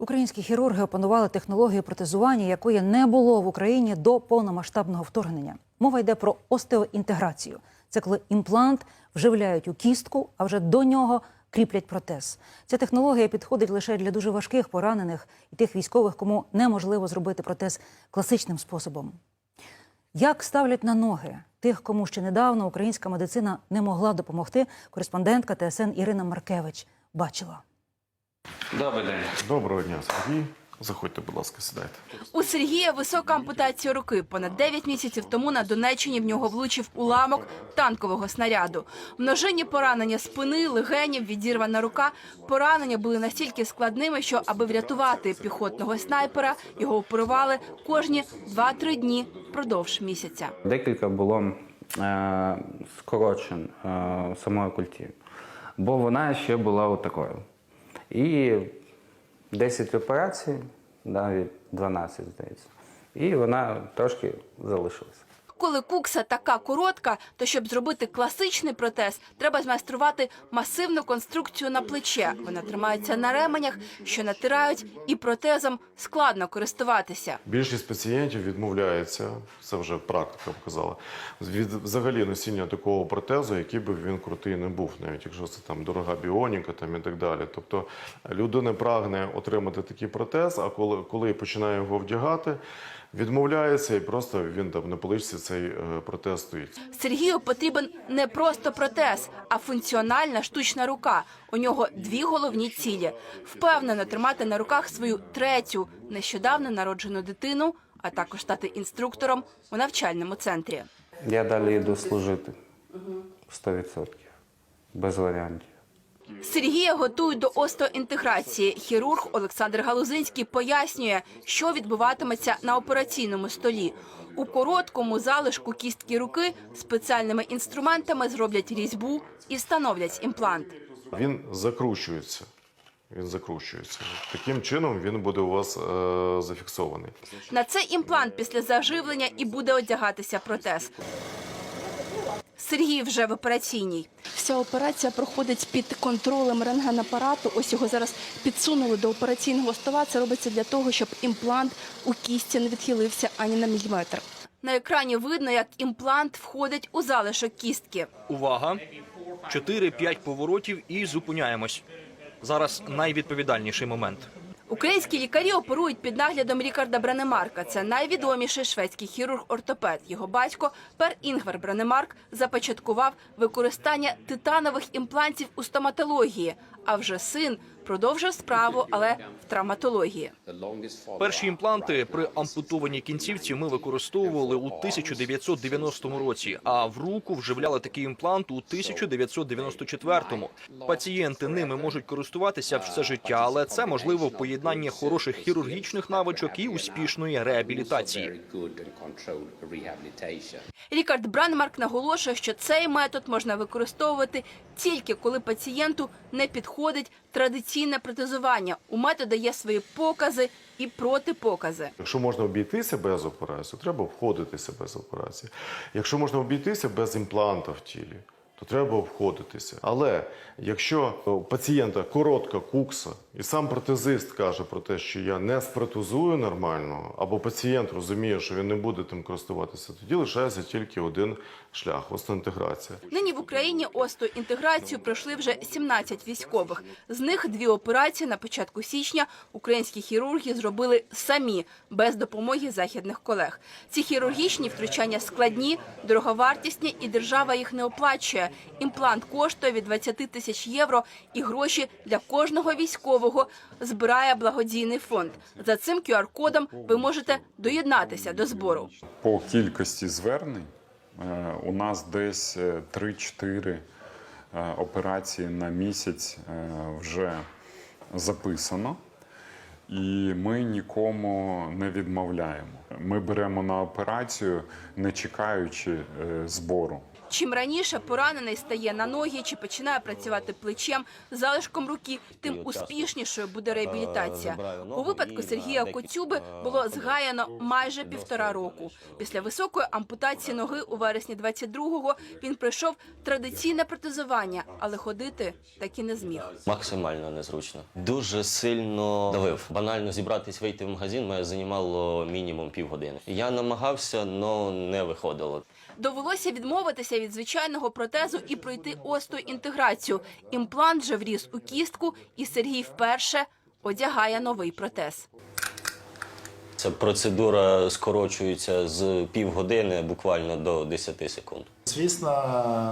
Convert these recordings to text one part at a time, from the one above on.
Українські хірурги опанували технологію протезування, якої не було в Україні до повномасштабного вторгнення. Мова йде про остеоінтеграцію. Це коли імплант вживляють у кістку, а вже до нього кріплять протез. Ця технологія підходить лише для дуже важких поранених і тих військових, кому неможливо зробити протез класичним способом. Як ставлять на ноги тих, кому ще недавно українська медицина не могла допомогти, кореспондентка ТСН Ірина Маркевич бачила. Добрий день. Доброго дня, Сергій. Заходьте, будь ласка, сідайте. У Сергія висока ампутація руки. Понад 9 місяців тому на Донеччині в нього влучив уламок танкового снаряду. Множинні поранення спини, легенів, відірвана рука. Поранення були настільки складними, що аби врятувати піхотного снайпера, його оперували кожні 2-3 дні впродовж місяця. Декілька було е, скорочень е, самої культі, бо вона ще була отакою. І 10 операцій, навіть 12, здається. І вона трошки залишилася. Коли кукса така коротка, то щоб зробити класичний протез, треба змайструвати масивну конструкцію на плече. Вона тримається на ременях, що натирають, і протезом складно користуватися. Більшість пацієнтів відмовляється, це вже практика показала, від взагалі носіння такого протезу, який би він крутий не був, навіть якщо це там дорога біоніка там і так далі. Тобто людина прагне отримати такий протез, а коли, коли починає його вдягати, відмовляється і просто він там на поличці цей е, протез стоїть. Сергію потрібен не просто протез, а функціональна штучна рука. У нього дві головні цілі: впевнено тримати на руках свою третю нещодавно народжену дитину, а також стати інструктором у навчальному центрі. Я далі йду служити 100%, без варіантів. Сергія готують до остеоінтеграції. Хірург Олександр Галузинський пояснює, що відбуватиметься на операційному столі. У короткому залишку кістки руки спеціальними інструментами зроблять різьбу і встановлять імплант. Він закручується. Він закручується. Таким чином він буде у вас е, зафіксований. На цей імплант після заживлення і буде одягатися протез. Сергій вже в операційній. Вся операція проходить під контролем рентгенапарату. Ось його зараз підсунули до операційного стола. Це робиться для того, щоб імплант у кісті не відхилився ані на міліметр. На екрані видно, як імплант входить у залишок кістки. Увага! 4-5 поворотів і зупиняємось. Зараз найвідповідальніший момент. Українські лікарі оперують під наглядом Рікарда Бранемарка. Це найвідоміший шведський хірург-ортопед. Його батько Пер Інгвар Бранемарк започаткував використання титанових імплантів у стоматології. А вже син продовжив справу, але в травматології. Перші імпланти при ампутованій кінцівці ми використовували у 1990 році, а в руку вживляли такий імплант у 1994-му. Пацієнти ними можуть користуватися все життя, але це можливо в поєднанні хороших хірургічних навичок і успішної реабілітації. Рікард Бранемарк наголошує, що цей метод можна використовувати тільки коли пацієнту не підходить традиційне протезування. У метода є свої покази і протипокази. Якщо можна обійтися без операції, треба обходитися без операції. Якщо можна обійтися без імпланта в тілі, то треба обходитися. Але якщо у пацієнта коротка кукса, і сам протезист каже про те, що я не спротезую нормально, або пацієнт розуміє, що він не буде тим користуватися, тоді лишається тільки один шлях остеінтеграція. Нині в Україні остеоінтеграцію пройшли вже 17 військових. З них дві операції на початку січня українські хірурги зробили самі, без допомоги західних колег. Ці хірургічні втручання складні, дороговартісні, і держава їх не оплачує. Імплант коштує від 20 тисяч євро, і гроші для кожного військового збирає благодійний фонд. За цим QR-кодом ви можете доєднатися до збору. По кількості звернень е, у нас десь е, 3-4 е, операції на місяць е, вже записано, і ми нікому не відмовляємо. Ми беремо на операцію, не чекаючи е, збору. Чим раніше поранений стає на ноги чи починає працювати плечем, залишком руки, тим успішнішою буде реабілітація. У випадку Сергія Коцюби було згаяно майже півтора року. Після високої ампутації ноги у вересні 22-го він пройшов традиційне протезування, але ходити так і не зміг. Максимально незручно. Дуже сильно давив. Банально зібратись, вийти в магазин мене займало мінімум півгодини. Я намагався, але не виходило. Довелося відмовитися від звичайного протезу і пройти остеоінтеграцію. Імплант же вріс у кістку, і Сергій вперше одягає новий протез. Ця процедура скорочується з півгодини буквально до 10 секунд. Звісно,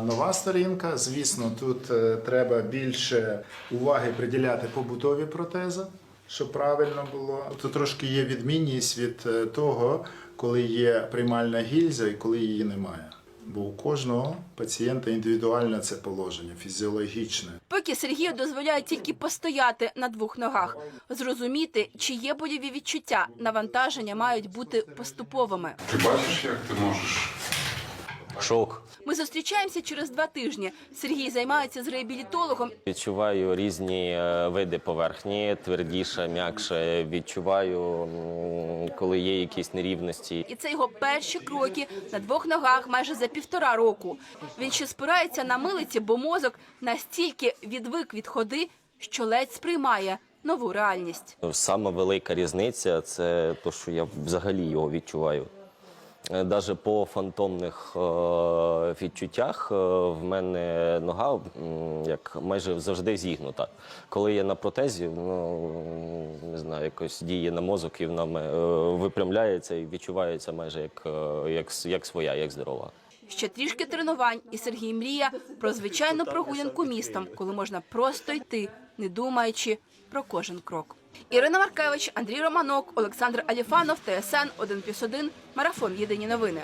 нова сторінка. Звісно, тут е, треба більше уваги приділяти побутові протези, щоб правильно було. Тут трошки є відмінність від е, того, коли є приймальна гільза і коли її немає. Бо у кожного пацієнта індивідуальне це положення, фізіологічне. Поки Сергію дозволяють тільки постояти на двох ногах, зрозуміти, чи є бойові відчуття, навантаження мають бути поступовими. Ти бачиш, як ти можеш Шок. Ми зустрічаємося через два тижні. Сергій займається з реабілітологом Відчуваю різні е, види поверхні, твердіше, м'якше. Відчуваю, коли є якісь нерівності. І це його перші кроки на двох ногах майже за півтора року. Він ще спирається на милиці, бо мозок настільки відвик від ходи, що ледь сприймає нову реальність. Саме велика різниця це те, що я взагалі його відчуваю. Навіть по фантомних е, відчуттях е, в мене нога як майже завжди зігнута. Коли я на протезі, ну не знаю, якось діє на мозок і вона е, випрямляється і відчувається майже як, е, як, як своя, як здорова. Ще трішки тренувань, і Сергій мріє про звичайну прогулянку містом, коли можна просто йти, не думаючи про кожен крок. Ірина Маркевич, Андрій Романок, Олександр Аліфанов, ТСН 1+,1, Марафон. Єдині новини.